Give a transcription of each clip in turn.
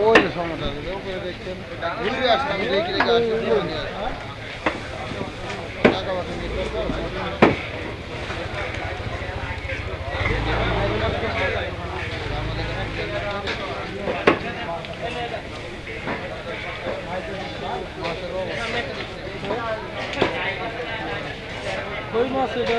ওই যে সমস্যা আছে উপরে দেখছেন ঘুরবে আসলে আমি দেখি দেখে আসলে ঘুরে নিয়ে আসি টাকা পয়সা নিয়ে করবো কই মাছ এটা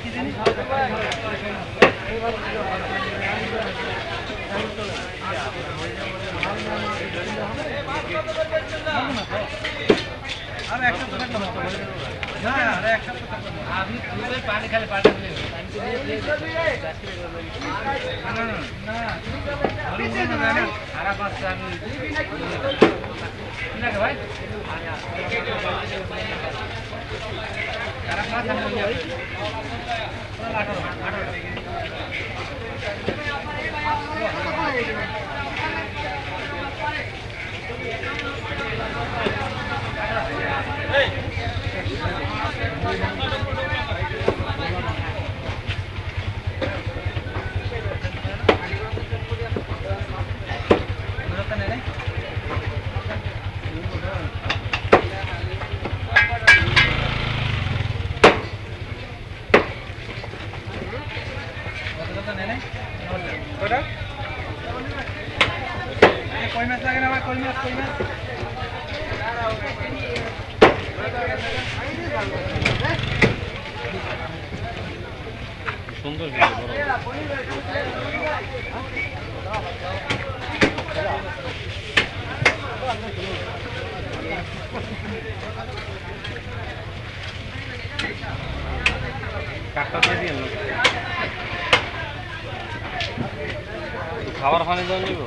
শুধু ডিম পানি খালি পানি আসছে ভাই খারাপ আমি আঠারো আঠারো কই মাছ লাগে না ভাই কই মাছ কই মাছ সুন্দর কাকটা দিয়ে খাবার পানি জল নিব